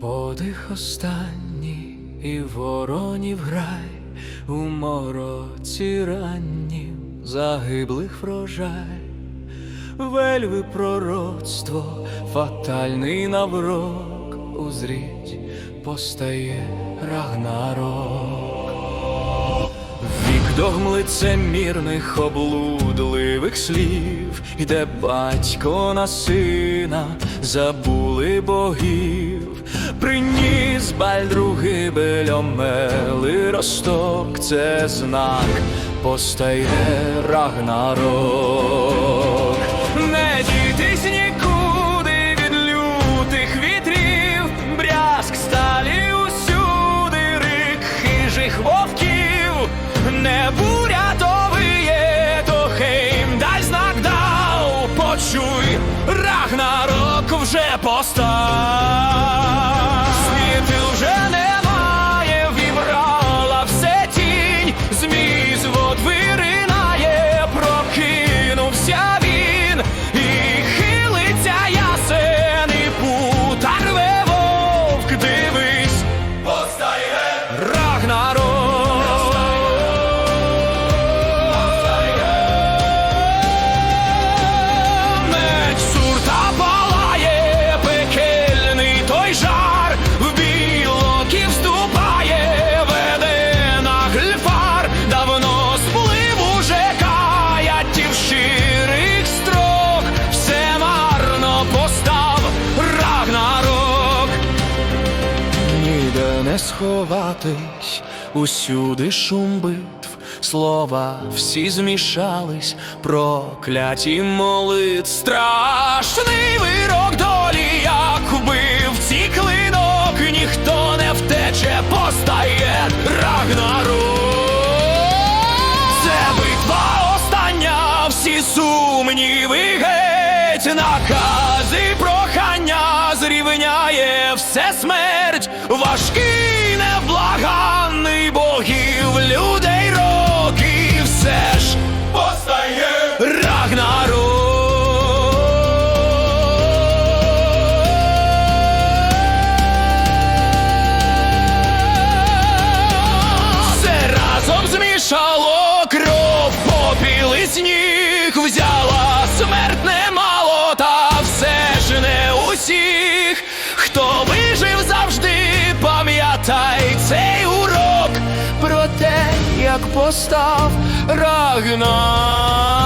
подих останній і воронів грай у мороці раннім загиблих врожай, вельви пророцтво, фатальний наврок узріть, постає Рагнарок. Вік догм лицемірних облудливих слів, іде батько на сина, забули богів, приніс бальдру гибель росток, це знак, постає Рагнарок. Не дійтесь нікуди від лютих вітрів, брязк сталі усюди, рик хижих вовків, не буря то виє, то Хеймдаль знак дав, почуй, Рагнарок вже постав. Сховатись, усюди шум битв, слова всі змішались, прокляті молит, страшний вирок долі, як вбивці клинок, ніхто не втече, постає Рагнарок. Це битва остання, всі сумніви геть, накази прохання зрівняє. Все смерть, важкий, невблаганний богів, людей роки, все ж постає Рагнарок. Все разом змішало кров, попіл і сніг постав Рагнар.